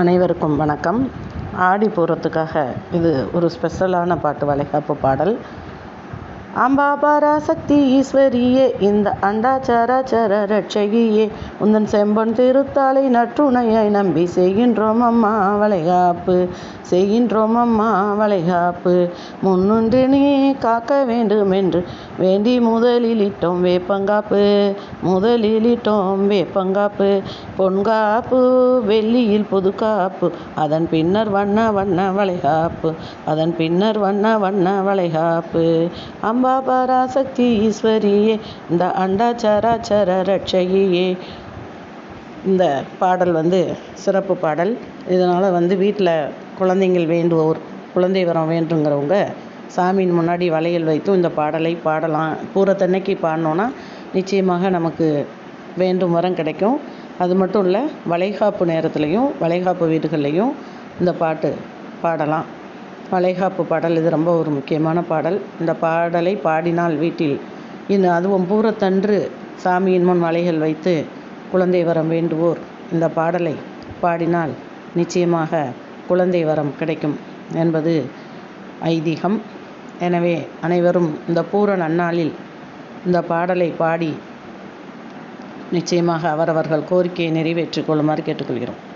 அனைவருக்கும் வணக்கம். ஆடி பூரத்துக்காக இது ஒரு ஸ்பெஷலான பாட்டு வளைகாப்பு பாடல். அம்பாபாராசக்தி ஈஸ்வரியே இந்த அண்டாச்சாராச்சார ரட்சகியே உந்தன் செம்பன் திருத்தாளை நற்றுணையாய் நம்பி செய்கின்றோம் அம்மா வளைகாப்பு செய்கின்றோம் அம்மா வளைகாப்பு. முன்னுண்டு நீ காக்க வேண்டும் என்று வேண்டி முதலில் இட்டோம் வேப்பங்காப்பு முதலில் இட்டோம் வேப்பங்காப்பு. பொன்காப்பு வெள்ளியில் புதுக்காப்பு அதன் பின்னர் வண்ண வண்ண வளைகாப்பு அதன் பின்னர் வண்ண வண்ண வளைகாப்பு. அம்பா பராசக்தி ஈஸ்வரியே இந்த அண்டாச்சராச்சர ரட்சகியே. இந்த பாடல் வந்து சிறப்பு பாடல். இதனால் வந்து வீட்டில் குழந்தைங்கள் வேண்டுவோர் குழந்தை வரம் வேண்டுங்கிறவங்க சாமியின் முன்னாடி வளையல் வைத்தும் இந்த பாடலை பாடலாம். பூரத்தன்னைக்கு பாடினோன்னா நிச்சயமாக நமக்கு வேண்டும் வரம் கிடைக்கும். அது மட்டும் இல்லை வளைகாப்பு நேரத்துலையும் வளைகாப்பு வீடுகள்லையும் இந்த பாட்டு பாடலாம். வளைகாப்பு பாடல் இது ரொம்ப ஒரு முக்கியமான பாடல். இந்த பாடலை பாடினால் வீட்டில் இந்த அதுவும் பூரத்தன்று சாமியின் முன் வலைகள் வைத்து குழந்தை வரம் வேண்டுவோர் இந்த பாடலை பாடினால் நிச்சயமாக குழந்தை வரம் கிடைக்கும் என்பது ஐதீகம். எனவே அனைவரும் இந்த பூர நன்னாளில் இந்த பாடலை பாடி நிச்சயமாக அவரவர்கள் கோரிக்கையை நிறைவேற்றிக் கொள்ளுமாறு கேட்டுக்கொள்கிறோம்.